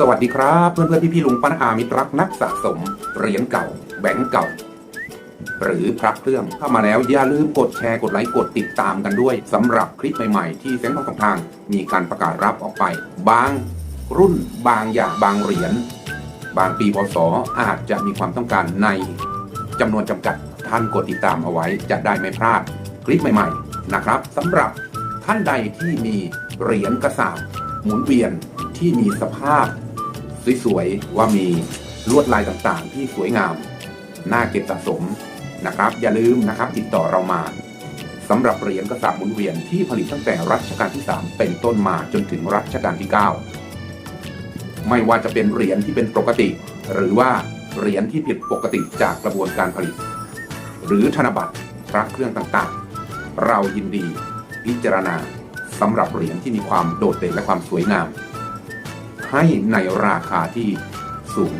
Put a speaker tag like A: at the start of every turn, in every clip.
A: สวัสดีครับ เพื่อนเพื่อนพี่พี่ๆลุงป้าน้าอามิตรักนักสะสมเหรียญเก่า แบงก์เก่า หรือพระเครื่องเข้ามาแล้วอย่าลืมกดแชร์กดไลค์กดติดตามกันด้วยสำหรับคลิปใหม่ๆ ที่เส้นทางทาง มีการประกาศรับออกไป บางรุ่นบางอย่างบางเหรียญบางปีพศอาจจะมีความต้องการในจำนวนจำกัดท่านกดติดตามเอาไว้จะได้ไม่พลาดคลิปใหม่ๆนะครับสำหรับท่านใดที่มีเหรียญกระสาบหมุนเวียนที่มีสภาพ สวยๆว่ามีลวดลายต่างๆ ที่สวยงาม น่าเก็บสะสมนะครับ อย่าลืมนะครับติดต่อเรามาสำหรับเหรียญกระสาบหมุนเวียนที่ผลิตตั้งแต่รัชกาลที่ 3 เป็นต้นมาจนถึงรัชกาลที่ 9 ไม่ว่าจะเป็นเหรียญที่เป็นปกติ หรือว่าเหรียญที่ผิดปกติจากกระบวนการผลิต หรือธนบัตรพระเครื่องต่างๆ เรายินดี พิจารณาสำหรับเหรียญที่มีความโดดเด่นและความสวยงาม ให้ในราคาที่สูง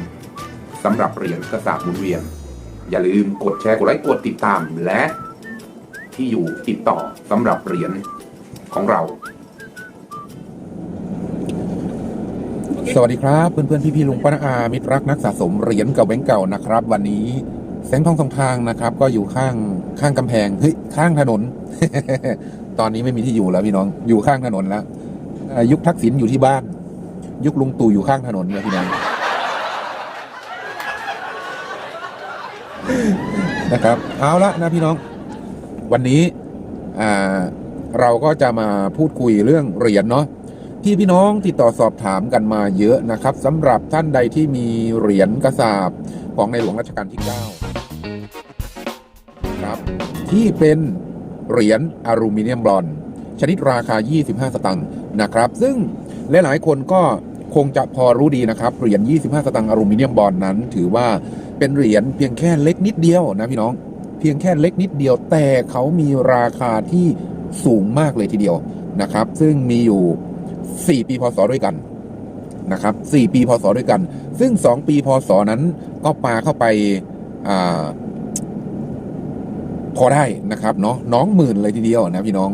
A: สำหรับเหรียญกระสาบหมุนเวียน อย่าลืมกดแชร์กดไลค์กดติดตามและที่อยู่ติดต่อสำหรับเหรียญของเรา สวัสดีครับเพื่อนเพื่อนพี่พี่ๆลุงป้านาอามิตรรักนักสะสมเหรียญเก่าแบงก์เก่านะครับ วันนี้แสงทองสองทางนะครับ ก็อยู่ข้างข้างกำแพงเฮ้ยข้างถนน ตอนนี้ไม่มีที่อยู่แล้วพี่น้องอยู่ข้างถนนแล้วยุคทักษิณอยู่ที่บ้าน ยุคลุงตู่อยู่ข้างถนนเนี่ยพี่น้องนะครับ เอาละนะพี่น้อง วันนี้เราก็จะมาพูดคุยเรื่องเหรียญเนาะที่พี่น้องติดต่อสอบถามกันมาเยอะนะครับสำหรับท่านใดที่มีเหรียญกระสาบของในหลวงรัชกาลที่ 9 ครับ ที่เป็นเหรียญอลูมิเนียมบอนชนิดราคา 25 สตังค์นะครับ ซึ่ง และหลายคนก็คงจะพอรู้ดีนะครับ เหรียญ 25 สตังค์อลูมิเนียมบอนด์นั้น ถือว่าเป็นเหรียญเพียงแค่เล็กนิดเดียวนะพี่น้อง เพียงแค่เล็กนิดเดียว แต่เขามีราคาที่สูงมากเลยทีเดียวนะครับ ซึ่งมีอยู่ 4 ปีพศด้วยกันนะครับ 4 ปีพศด้วยกัน ซึ่ง 2 ปีพศนั้นก็ปาเข้าไปอ่าพอได้นะครับเนาะน้องหมื่นเลยทีเดียวนะพี่น้อง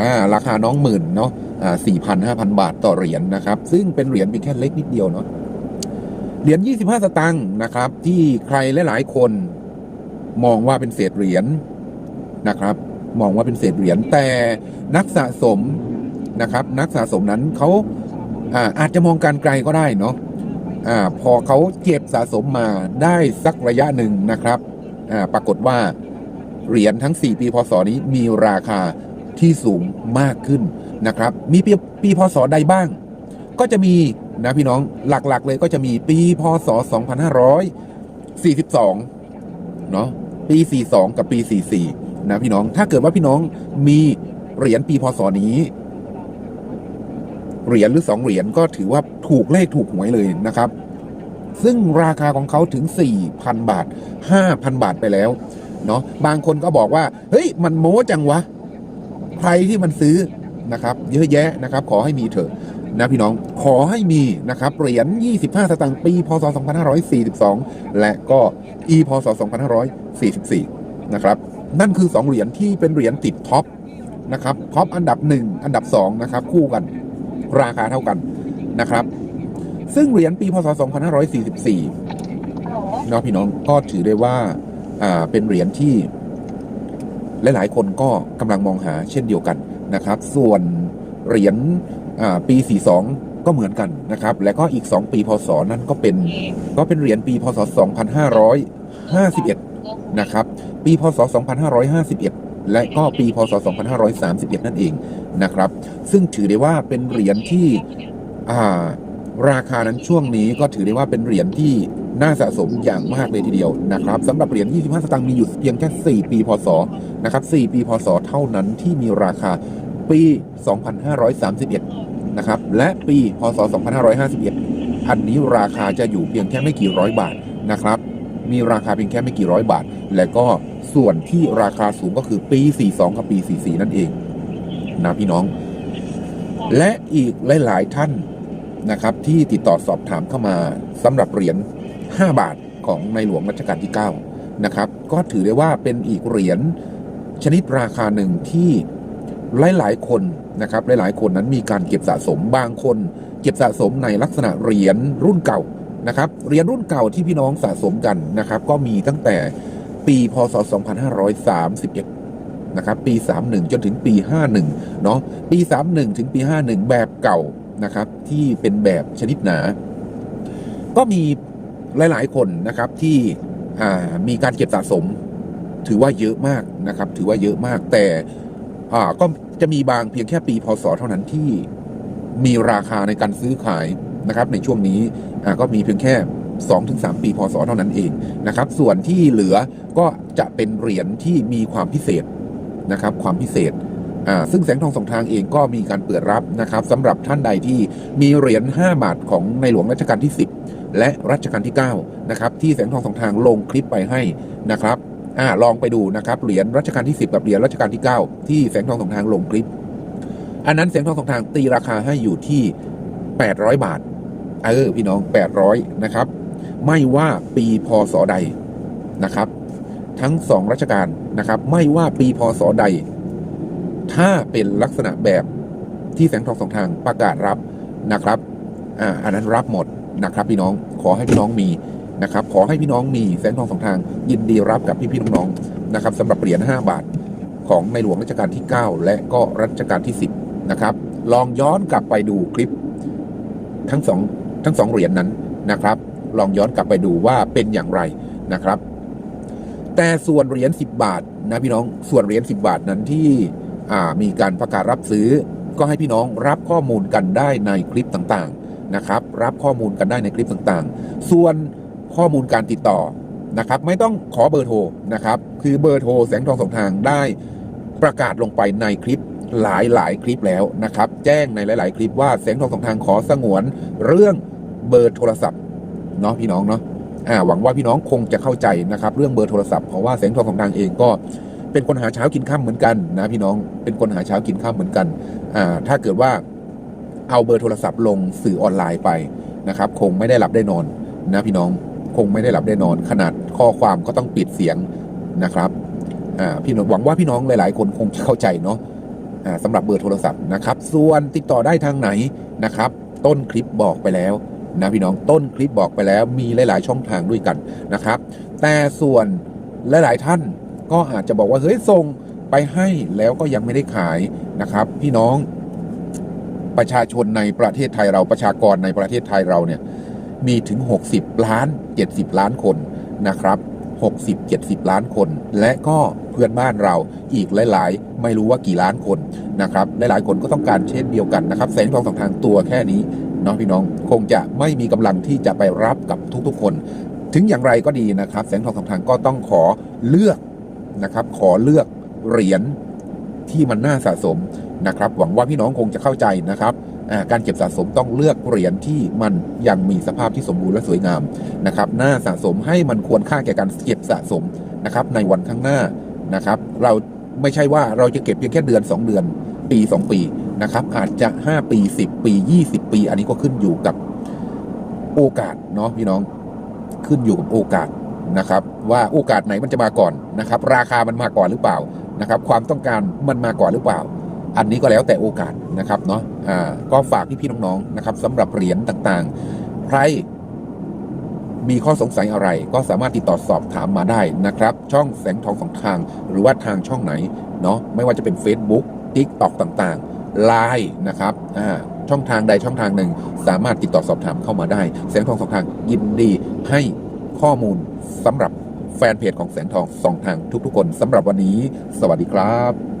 A: อ่าราคาน้องหมื่นเนาะอ่าสี่พันห้าพันบาทต่อเหรียญนะครับ ซึ่งเป็นเหรียญเพียงแค่เล็กนิดเดียวเนาะเหรียญยี่สิบห้าสตางค์นะครับ ที่ใครหลายๆคนมองว่าเป็นเศษเหรียญนะครับ มองว่าเป็นเศษเหรียญแต่นักสะสมนะครับ นักสะสมนั้นเขาอาอาจจะมองการไกลก็ได้เนาะอ่าพอเขาเก็บสะสมมาได้สักระยะหนึ่งนะครับอ่าปรากฏว่าเหรียญทั้ง 4 ปีพศนี้มีราคา ที่สูงมากขึ้นนะครับ มีปีปีพศใดบ้าง ก็จะมีนะพี่น้องหลักๆเลยก็จะมีปีพศ 2542 เนาะปี 42 กับปี 44 นะพี่น้อง ถ้าเกิดว่าพี่น้องมีเหรียญปีพศนี้ เหรียญหรือ 2 เหรียญก็ถือว่าถูกเลขถูกหวยเลยนะครับ ซึ่งราคาของเขาถึง 4,000 บาท 5,000 บาทไปแล้ว เนาะบางคนก็บอกว่า เฮ้ย มันโม้จังวะ ใครที่มันซื้อนะครับเยอะแยะนะครับ ขอให้มีเถอะนะพี่น้องขอให้มีนะครับเหรียญ 25 สตางค์ปี พศ 2542 และก็อีพศ 2544 นะครับ นั่นคือ 2 เหรียญที่เป็นเหรียญติดท็อปนะครับท็อปอันดับ 1 อันดับ 2 นะครับ คู่กันราคาเท่ากันนะครับ ซึ่งเหรียญปี พศ 2544เนาะพี่น้องก็ถือได้ว่าอ่าเป็นเหรียญที่ หลาย ๆ คนก็กำลังมองหาเช่นเดียวกันนะครับ ส่วนเหรียญปี 42 ก็เหมือนกันนะครับ และก็อีก 2 ปีพศนั่นก็เป็นก็เป็นเหรียญปีพศ 2551 นะครับ ปีพศ 2551 และก็ปีพศ 2531 นั่นเองนะครับ ซึ่งถือได้ว่าเป็นเหรียญที่ราคานั้นช่วงนี้ก็ถือได้ว่าเป็นเหรียญที่ น่าสะสมอย่างมากเลยทีเดียวนะครับสำหรับเหรียญ 25 สตางค์มีอยู่เพียงแค่ 4 ปีพศนะครับ 4 ปีพศ เท่านั้นที่มีราคาปี 2531 นะครับ และปีพศ 2551 อันนี้ราคาจะอยู่เพียงแค่ไม่กี่ร้อยบาทนะครับ มีราคาเพียงแค่ไม่กี่ร้อยบาท และก็ส่วนที่ราคาสูงก็คือปี 42 กับปี 44 นั่นเองนะพี่น้อง และอีกหลาย ๆ ท่านนะครับที่ติดต่อสอบถามเข้ามาสำหรับเหรียญ 5 บาทของในหลวงรัชกาลที่ 9 นะครับ ก็ถือได้ว่าเป็นอีกเหรียญชนิดราคาหนึ่งที่หลาย ๆ คนนะครับหลาย ๆ คนนั้นมีการเก็บสะสมบางคน
B: เก็บสะสมในลักษณะเหรียญรุ่นเก่านะครับเหรียญรุ่นเก่าที่พี่น้องสะสมกันนะครับ ก็มีตั้งแต่ปีพศ 2531 นะครับ ปี 31 จนถึงปี 51 เนาะปี 31 ถึงปี 51 แบบเก่านะครับ ที่เป็นแบบชนิดหนา ก็มี หลาย ๆ คนนะครับที่มีการเก็บสะสม ถือว่าเยอะมากนะครับ ถือว่าเยอะมาก แต่ก็จะมีบางเพียงแค่ปีพศเท่านั้นที่มีราคาในการซื้อขายนะครับ ในช่วงนี้ก็มีเพียงแค่ 2-3 ปีพศเท่านั้นเองนะครับ ส่วนที่เหลือก็จะเป็นเหรียญที่มีความพิเศษนะครับ ความพิเศษซึ่งแสงทองสองทางเองก็มีการเปิดรับนะครับสำหรับท่านใดที่มีเหรียญ 5 บาทของในหลวงรัชกาลที่ 10 และรัชกาลที่9นะครับที่แสงทองสองทางลงคลิปไปให้นะครับอ่าลองไปดูนะครับเหรียญรัชกาลที่ 10 กับเหรียญรัชกาลที่ 9 ที่แสงทองสองทางลงคลิป อันนั้นแสงทองสองทางตีราคาให้อยู่ที่ 800 บาทเออพี่น้อง 800นะครับไม่ว่าปีพศใดนะครับ ทั้งสองรัชกาลนะครับ ไม่ว่าปีพศใด ถ้าเป็นลักษณะแบบที่แสงทองสองทางประกาศรับนะครับอ่าอันนั้นรับหมด นะครับ พี่น้องขอให้พี่น้องมีนะครับ ขอให้พี่น้องมีแสงทองสองทาง ยินดีรับกับพี่พี่ๆน้องๆนะครับสำหรับเหรียญ5บาทของในหลวงรัชกาลที่ 9 และก็รัชกาลที่ 10 นะครับ ลองย้อนกลับไปดูคลิปทั้งสองทั้งสองเหรียญนั้นนะครับ ลองย้อนกลับไปดูว่าเป็นอย่างไรนะครับ แต่ส่วนเหรียญ10 บาทนะพี่น้องส่วนเหรียญ10 บาทนั้นที่มีการประกาศรับซื้อ ก็ให้พี่น้องรับข้อมูลกันได้ในคลิปต่างๆ นะครับ รับข้อมูลกันได้ในคลิปต่างๆ ส่วนข้อมูลการติดต่อนะครับ ไม่ต้องขอเบอร์โทรนะครับ คือเบอร์โทรแสงทองสองทางได้ประกาศลงไปในคลิปหลายหลายๆคลิปแล้วนะครับ แจ้งในหลาย ๆ คลิปว่าแสงทองสองทางขอสงวนเรื่องเบอร์โทรศัพท์เนาะพี่น้องเนาะอ่าหวังว่าพี่น้องคงจะเข้าใจนะครับ เรื่องเบอร์โทรศัพท์เพราะว่าแสงทองสองทางเองก็เป็นคนหาเช้ากินข้ามเหมือนกันนะพี่น้องเป็นคนหาเช้ากินข้ามเหมือนกันอ่าถ้าเกิดว่า เอาเบอร์โทรศัพท์ลงสื่อออนไลน์ไปนะครับ คงไม่ได้หลับได้นอนนะพี่น้องคงไม่ได้หลับได้นอน ขนาดข้อความก็ต้องปิดเสียงนะครับอ่าพี่น้องหวังว่าพี่น้องหลาย ๆ คนคงจะเข้าใจเนาะอ่าสำหรับเบอร์โทรศัพท์นะครับ ส่วนติดต่อได้ทางไหนนะครับ ต้นคลิปบอกไปแล้วนะพี่น้องต้นคลิปบอกไปแล้วมีหลาย ๆ ช่องทางด้วยกันนะครับ แต่ส่วนหลาย ๆ ท่านก็อาจจะบอกว่าเฮ้ยส่งไปให้แล้วก็ยังไม่ได้ขายนะครับ พี่น้อง ประชาชนในประเทศไทยเราประชากรในประเทศไทยเราเนี่ยมีถึง 60 ล้าน 70 ล้านคนนะครับ60 70 ล้านคน และก็เพื่อนบ้านเราอีกหลาย ๆ ไม่รู้ว่ากี่ล้านคนนะครับหลายๆคนก็ต้องการเช่นเดียวกันนะครับแสงทองสองทางตัวแค่นี้เนาะพี่น้องคงจะไม่มีกำลังที่จะไปรับกับทุกๆคน ถึงอย่างไรก็ดีนะครับ แสงทองสองทางก็ต้องขอเลือกนะครับ ขอเลือกเหรียญที่มันน่าสะสม นะครับ หวังว่าพี่น้องคงจะเข้าใจนะครับการเก็บสะสมต้องเลือกเหรียญที่มันยังมีสภาพที่สมบูรณ์และสวยงามนะครับน่าสะสมให้มันควรค่าแก่การเก็บสะสมนะครับในวันข้างหน้านะครับ เราไม่ใช่ว่าเราจะเก็บเพียงแค่เดือน 2 เดือน ปี 2 ปีนะครับ อาจจะ 5 ปี 10 ปี 20 ปี อันนี้ก็ขึ้นอยู่กับโอกาสเนาะพี่น้องขึ้นอยู่กับโอกาสนะครับ ว่าโอกาสไหนมันจะมาก่อนนะครับ ราคามันมาก่อนหรือเปล่านะครับ ความต้องการมันมาก่อนหรือเปล่า อันนี้ก็แล้วแต่โอกาสนะครับเนาะอ่าก็ฝากพี่ๆน้องๆนะครับสำหรับเหรียญต่างๆ ใครมีข้อสงสัยอะไรก็สามารถติดต่อสอบถามมาได้นะครับ ช่องแสงทองสองทาง หรือว่าทางช่องไหนเนาะไม่ว่าจะเป็น Facebook TikTok ต่างๆ Line นะครับอ่าช่องทางใดช่องทางหนึ่ง สามารถติดต่อสอบถามเข้ามาได้ แสงทองสองทางยินดีให้ข้อมูลสำหรับแฟนเพจของแสงทองสองทางทุกๆคนสำหรับวันนี้ สวัสดีครับ